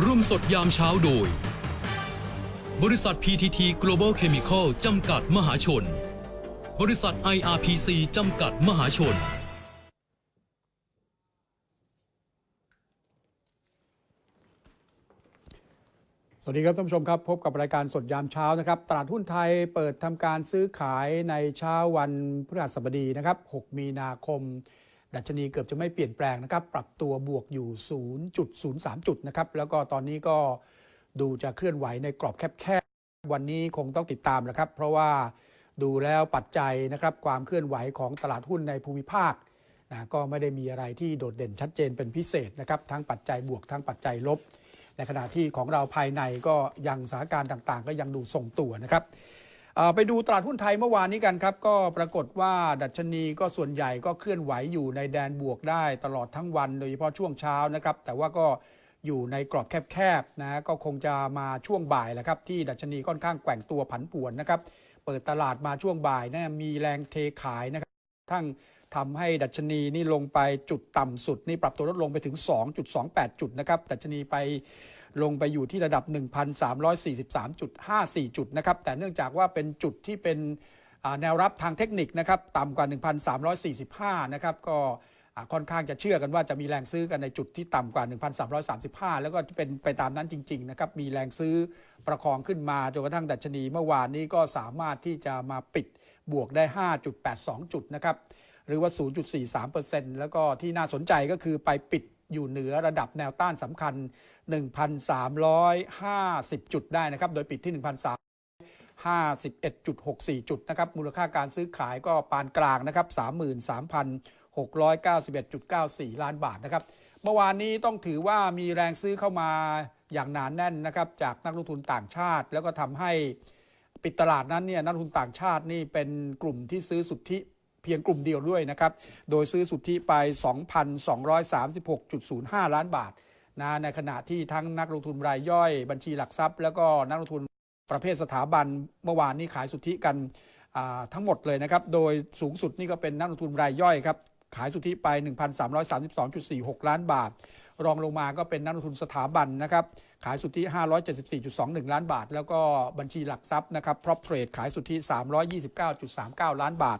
ร่วมสดยามเช้าโดย บริษัท PTT Global Chemical จำกัดมหาชน บริษัท IRPC จำกัดมหาชน สวัสดีครับท่านผู้ชมครับ พบกับรายการสดยามเช้านะครับ ตลาดหุ้นไทยเปิดทำการซื้อขายในเช้าวันพฤหัสบดีนะครับ 6 มีนาคม ดัชนีเกือบจะไม่เปลี่ยนแปลงนะครับ ปรับตัวบวกอยู่ 0.03 จุดนะครับ แล้วก็ตอนนี้ก็ดูจะเคลื่อนไหวในกรอบแคบๆ วันนี้คงต้องติดตามแหละครับ เพราะว่าดูแล้วปัจจัยนะครับความเคลื่อนไหวของตลาดหุ้นในภูมิภาคนะก็ไม่ได้มีอะไรที่โดดเด่นชัดเจนเป็นพิเศษนะครับ ทั้งปัจจัยบวกทั้งปัจจัยลบ ในขณะที่ของเราภายในก็ยังสถานการณ์ต่างๆ ก็ยังดูทรงตัวนะครับ ไปดูตลาดหุ้นไทยเมื่อวานนี้กันครับ ก็ปรากฏว่าดัชนีก็ส่วนใหญ่ก็เคลื่อนไหวอยู่ในแดนบวกได้ตลอดทั้งวัน โดยเฉพาะช่วงเช้านะครับ แต่ว่าก็อยู่ในกรอบแคบๆนะก็คงจะมาช่วงบ่ายแหละครับ ที่ดัชนีค่อนข้างแกว่งตัวผันผวนนะครับ เปิดตลาดมาช่วงบ่ายนะมีแรงเทขายนะครับทั้งทำให้ดัชนีนี่ลงไปจุดต่ำสุดนี่ปรับตัวลดลงไปถึง 2.28 จุดนะครับดัชนีไป ลงไปอยู่ที่ระดับ 1,343.54 จุดนะครับ แต่เนื่องจากว่าเป็นจุดที่เป็นแนวรับทางเทคนิคนะครับ ต่ำกว่า 1,345 นะครับ ก็ค่อนข้างจะเชื่อกันว่าจะมีแรงซื้อกันในจุดที่ต่ำกว่า 1,335 แล้วก็เป็นไปตามนั้นจริง ๆ นะครับ มีแรงซื้อประคองขึ้นมาจนกระทั่งดัชนีเมื่อวานนี้ก็สามารถที่จะมาปิดบวกได้ 5.82 จุดนะครับ หรือว่า 0.43%แล้วก็ที่น่าสนใจก็คือไปปิด อยู่เหนือระดับแนวต้านสำคัญ 1,350 จุดได้นะครับ โดยปิดที่ 1,351.64 จุดนะครับ มูลค่าการซื้อขายก็ปานกลางนะครับ 33,691.94 ล้านบาทนะครับ เมื่อวานนี้ต้องถือว่ามีแรงซื้อเข้ามาอย่างหนานแน่นนะครับ จากนักลงทุนต่างชาติ แล้วก็ทำให้ปิดตลาดนั้นเนี่ยนักลงทุนต่างชาตินี่เป็นกลุ่มที่ซื้อสุทธิ เพียงกลุ่มเดียวด้วยนะครับ โดยซื้อสุทธิไป 2,236.05 ล้านบาทนะในขณะที่ทั้งนักลงทุนรายย่อย บัญชีหลักทรัพย์ แล้วก็นักลงทุนประเภทสถาบันเมื่อวานนี้ขายสุทธิกันทั้งหมดเลยนะครับ โดยสูงสุดนี่ก็เป็นนักลงทุนรายย่อยครับ ขายสุทธิไป 1,332.46 ล้านบาท รองลงมาก็เป็นนักลงทุนสถาบันนะครับ ขายสุทธิ 574.21 ล้านบาท แล้วก็บัญชีหลักทรัพย์นะครับ prop trade ขายสุทธิ 329.39 ล้านบาท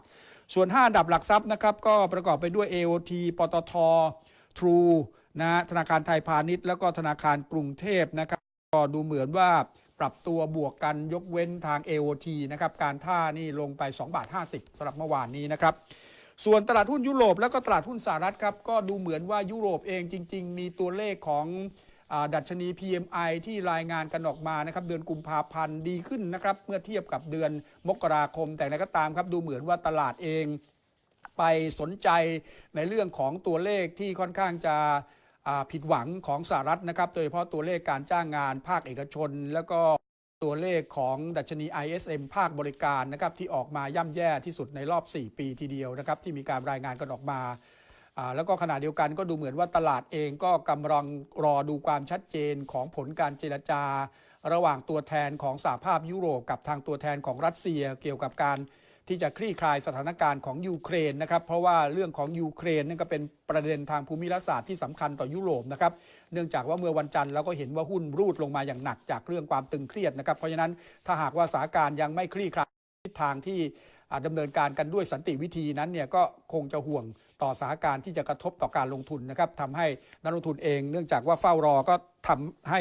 ส่วน 5 อันดับหลักทรัพย์นะครับก็ประกอบไปด้วย AOT ปตท True นะธนาคารไทยพาณิชย์ แล้วก็ธนาคารกรุงเทพนะครับก็ดูเหมือนว่าปรับตัวบวกกันยกเว้นทาง AOT นะครับการท่านี่ลงไป2บาท50สำหรับเมื่อวานนี้นะครับส่วนตลาดหุ้นยุโรปแล้วก็ตลาดหุ้นสหรัฐครับก็ดูเหมือนว่ายุโรปเองจริง ๆ มีตัวเลขของ ดัชนี PMI ที่รายงานกันออกมานะครับเดือนกุมภาพันธ์ดีขึ้นนะครับเมื่อเทียบกับเดือนมกราคม แต่อะไรก็ตามครับดูเหมือนว่าตลาดเองไปสนใจในเรื่องของตัวเลขที่ค่อนข้างจะผิดหวังของสหรัฐนะครับ โดยเฉพาะตัวเลขการจ้างงานภาคเอกชน แล้วก็ตัวเลขของดัชนี ISM ภาคบริการนะครับที่ออกมาย่ำแย่ที่สุดในรอบ 4 ปีทีเดียวนะครับที่มีการรายงานกันออกมา แล้วก็ขณะเดียวกันก็ดูเหมือนว่าตลาดเองก็กำลังรอดูความชัดเจนของผลการเจรจา ระหว่างตัวแทนของสหภาพยุโรปกับทางตัวแทนของรัสเซียเกี่ยวกับการที่จะคลี่คลายสถานการณ์ของยูเครนนะครับ เพราะว่าเรื่องของยูเครนนั่นก็เป็นประเด็นทางภูมิรัฐศาสตร์ที่สำคัญต่อยุโรปนะครับ เนื่องจากว่าเมื่อวันจันทร์เราก็เห็นว่าหุ้นรูดลงมาอย่างหนักจากเรื่องความตึงเครียดนะครับ เพราะฉะนั้นถ้าหากว่าสถานการณ์ยังไม่คลี่คลายทิศทางที่ อ่าดำเนินการกันด้วยสันติวิธีนั้นเนี่ยก็คงจะห่วงต่อสถานการณ์ที่จะกระทบต่อการลงทุนนะครับทำให้นักลงทุนเอง เนื่องจากว่าเฝ้ารอก็ ทำให้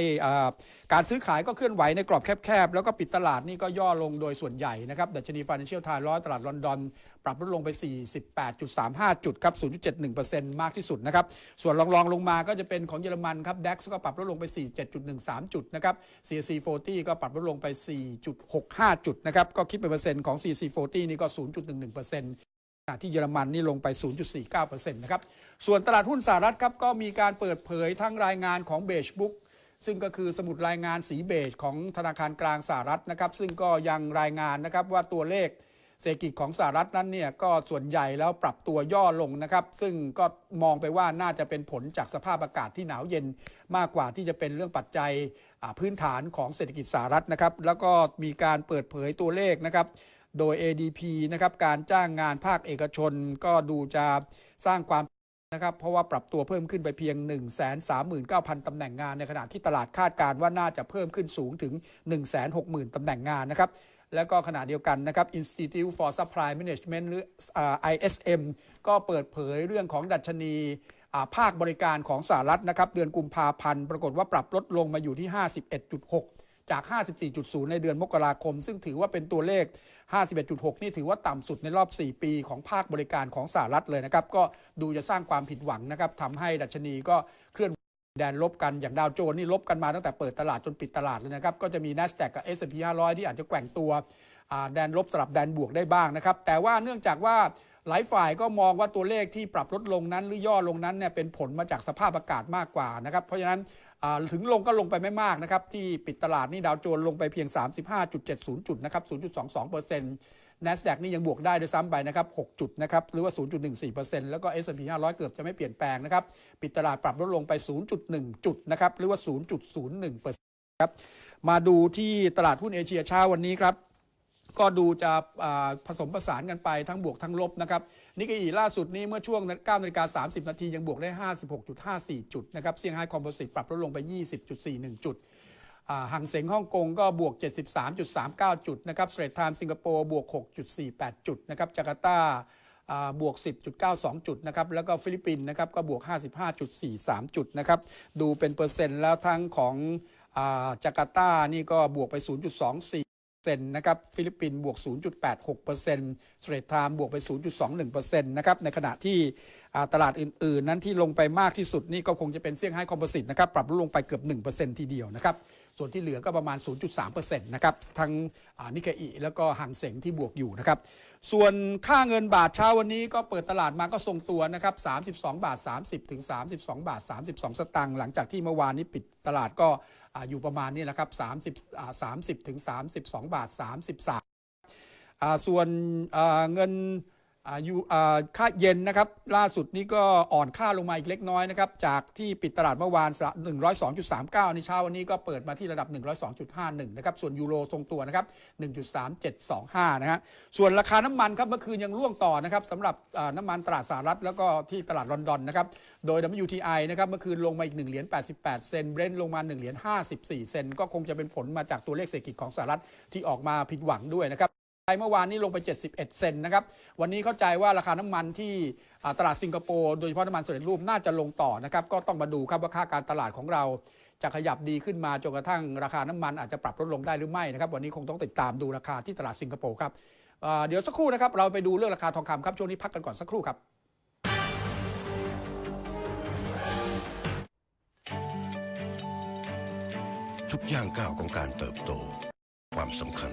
การซื้อขายก็เคลื่อนไหวในกรอบแคบๆ แล้วก็ปิดตลาดนี่ก็ย่อลงโดยส่วนใหญ่นะครับดัชนี Financial Times ร้อยตลาดลอนดอน ปรับลดลงไป 48.35 จุดครับ0.71%มากที่สุดนะครับ ส่วนรองๆลงมาก็จะเป็นของเยอรมันครับ DAX ก็ปรับลดลงไป 47.13 จุดนะครับ CAC 40 ก็ปรับลดลงไป 4.65 จุดนะครับ ก็คิดเป็นเปอร์เซ็นต์ของ CAC 40 นี่ก็ 0.11%ข ณะที่เยอรมันนี่ลงไป 0.49%นะครับ ส่วนตลาดหุ้นสหรัฐครับก็มีการเปิดเผยทั้งรายงานของเบจบุ๊กซึ่งก็คือสมุดรายงานสีเบจของธนาคารกลางสหรัฐนะครับ ซึ่งก็ยังรายงานนะครับว่าตัวเลขเศรษฐกิจของสหรัฐนั้นเนี่ยก็ส่วนใหญ่แล้วปรับตัวย่อลงนะครับ ซึ่งก็มองไปว่าน่าจะเป็นผลจากสภาพอากาศที่หนาวเย็นมากกว่าที่จะเป็นเรื่องปัจจัยพื้นฐานของเศรษฐกิจสหรัฐนะครับ แล้วก็มีการเปิดเผยตัวเลขนะครับ โดย ADP นะครับการจ้างงานภาคเอกชนก็ดูจะสร้างความนะครับเพราะว่าปรับตัวเพิ่มขึ้นไปเพียง 1 3 9 0 0 0 ตำแหน่งงาน ในขณะที่ตลาดคาดการณ์ว่าน่าจะเพิ่มขึ้นสูงถึง 1 6 0 0 0 0 ตำแหน่งงานนะครับแล้วก็ขณะเดียวกันนะครับ Institute for Supply Management หรือ ISM ก็เปิดเผยเรื่องของดัชนีภาคบริการของสหรัฐนะครับ เดือนกุมภาพันธ์ ปรากฏว่าปรับลดลงมาอยู่ที่ 51.6 จาก 54.0 ในเดือนมกราคม ซึ่งถือว่าเป็นตัวเลข 51.6 นี่ถือว่าต่ำสุดในรอบ 4 ปีของภาคบริการของสหรัฐเลยนะครับ ก็ดูจะสร้างความผิดหวังนะครับทำให้ดัชนีก็เคลื่อนแดนลบกันอย่างดาวโจนส์นี่ลบกันมาตั้งแต่เปิดตลาดจนปิดตลาดเลยนะครับ ก็จะมี NASDAQ กับ S&P 500 ที่อาจจะแกว่งตัวแดนลบสลับแดนบวกได้บ้างนะครับแต่ว่าเนื่องจากว่า หลายฝ่ายก็มองว่าตัวเลขที่ปรับลดลงนั้นหรือย่อลงนั้นเนี่ยเป็นผลมาจากสภาพอากาศมากกว่านะครับเพราะฉะนั้นถึงลงก็ลงไปไม่มากนะครับที่ปิดตลาดนี่ดาวโจนส์ลงไปเพียง 35.70 จุดนะครับ 0.22% NASDAQ นี่ยังบวกได้ด้วยซ้ำไปนะครับ 6 จุดนะครับ หรือว่า 0.14%แล้วก็ S&P 500 เกือบจะไม่เปลี่ยนแปลงนะครับ ปิดตลาดปรับลดลงไป 0.1 จุดนะครับ หรือว่า 0.01%ครับ มาดูที่ตลาดหุ้นเอเชียเช้าวันนี้ครับ ก็ดูจะผสมผสานกันไปทั้งบวกทั้งลบนะครับนิกเกอีล่าสุดนี้เมื่อช่วง9นาฬิกา30 นาที ยังบวกได้ 56.54 จุดนะครับเซี่ยงไฮ้คอมโพสิตปรับลดลงไป 20.41 จุดอ่าห่างเสงฮ่องกงก็บวก 73.39 จุดนะครับสเตรทไทม์สิงคโปร์บวก 6.48 จุดนะครับจาการ์ตาอ่าบวก 10.92 จุดนะครับ แล้วก็ฟิลิปปินส์นะครับก็บวก 55.43 จุดนะครับ ดูเป็นเปอร์เซ็นต์แล้วทั้งของอาจาการ์ตานี่ก็บวกไป 0.24 เซนนะครับฟิลิปปินส์บวก 0.86%สเตรทไทม์บวกไป 0.21%นะครับในขณะที่ตลาดอื่น ๆ นั้นที่ลงไปมากที่สุดนี่ก็คงจะเป็นเซี่ยงไฮ้คอมโพสิตนะครับปรับลดลงไปเกือบ 1%ทีเดียวนะครับ ส่วนที่เหลือก็ประมาณ 0.3%นะครับทั้งนิกเกอิแล้วก็ห่างเสงที่บวกอยู่นะครับส่วนค่าเงินบาทเช้าวันนี้ก็เปิดตลาดมาก็ทรงตัวนะครับ32 บาท 30 ถึง 32 บาท 32 สตางค์หลังจากที่เมื่อวานนี้ปิดตลาดก็ออยู่ประมาณนี้นะครับ30 30 ถึง 32 บาท 33ส่วนเงิน อ่ายูอ่าค่าเย็นนะครับ ล่าสุดนี้ก็อ่อนค่าลงมาอีกเล็กน้อยนะครับ จากที่ปิดตลาดเมื่อวาน 102.39 ในเช้าวันนี้ก็เปิดมาที่ระดับ 102.51 นะครับ ส่วนยูโรทรงตัวนะครับ 1.3725 นะฮะส่วนราคาน้ำมันครับเมื่อคืนยังร่วงต่อนะครับสำหรับอ่าน้ำมันตลาดสหรัฐแล้วก็ที่ตลาดลอนดอนนะครับ โดย WTI นะครับเมื่อคืนลงมาอีก1เหรียญ88 เซนเบรนท์ลงมา1เหรียญ54 เซนก็คงจะเป็นผลมาจากตัวเลขเศรษฐกิจของสหรัฐที่ออกมาผิดหวังด้วยนะครับ เมื่อวานนี้ลงไป 71 เซนนะครับ วันนี้เข้าใจว่าราคาน้ำมันที่ตลาดสิงคโปร์โดยเฉพาะน้ำมันสำเร็จรูปน่าจะลงต่อนะครับ ก็ต้องมาดูครับว่าค่าการตลาดของเราจะขยับดีขึ้นมาจนกระทั่งราคาน้ำมันอาจจะปรับลดลงได้หรือไม่นะครับ วันนี้คงต้องติดตามดูราคาที่ตลาดสิงคโปร์ครับเดี๋ยวสักครู่นะครับเราไปดูเรื่องราคาทองคำครับช่วงนี้พักกันก่อนสักครู่ครับทุกย่างก้าวของการเติบโต ความสำคัญ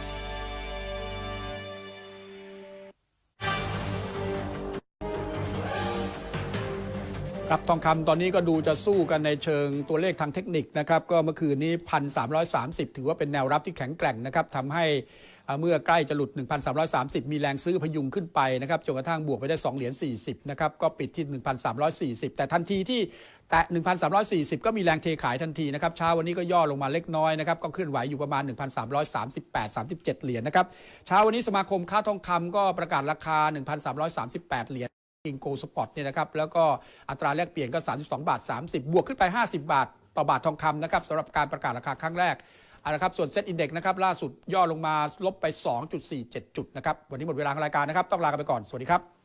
ครับทองคำตอนนี้ก็ดูจะสู้กันในเชิงตัวเลขทางเทคนิคนะครับก็เมื่อคืนนี้ 1,330 ถือว่าเป็นแนวรับที่แข็งแกร่งนะครับทำให้เมื่อใกล้จะหลุด 1,330 มีแรงซื้อพยุงขึ้นไปนะครับจนกระทั่งบวกไปได้ 2 เหรียญ 40 นะครับก็ปิดที่ 1,340 แต่ทันทีที่แตะ1,340 ก็มีแรงเทขายทันทีนะครับเช้าวันนี้ก็ย่อลงมาเล็กน้อยนะครับก็เคลื่อนไหวอยู่ประมาณ 1,338 37 เหรียญนะครับเช้าวันนี้สมาคมค้าทองคำก็ประกาศราคา 1,338 เหรียญ อิงโกสปอร์ตเนี่ยนะครับแล้วก็อัตราแลกเปลี่ยนก็ 32 บาท 30 บวกขึ้นไป 50 บาท ต่อบาททองคำนะครับสำหรับการประกาศราคาครั้งแรกเอาละครับส่วนเซ็ตอินเด็กซ์นะครับล่าสุดย่อลงมาลบไป 2.47 จุดนะครับวันนี้หมดเวลาของรายการนะครับต้องลากันไปก่อน สวัสดีครับ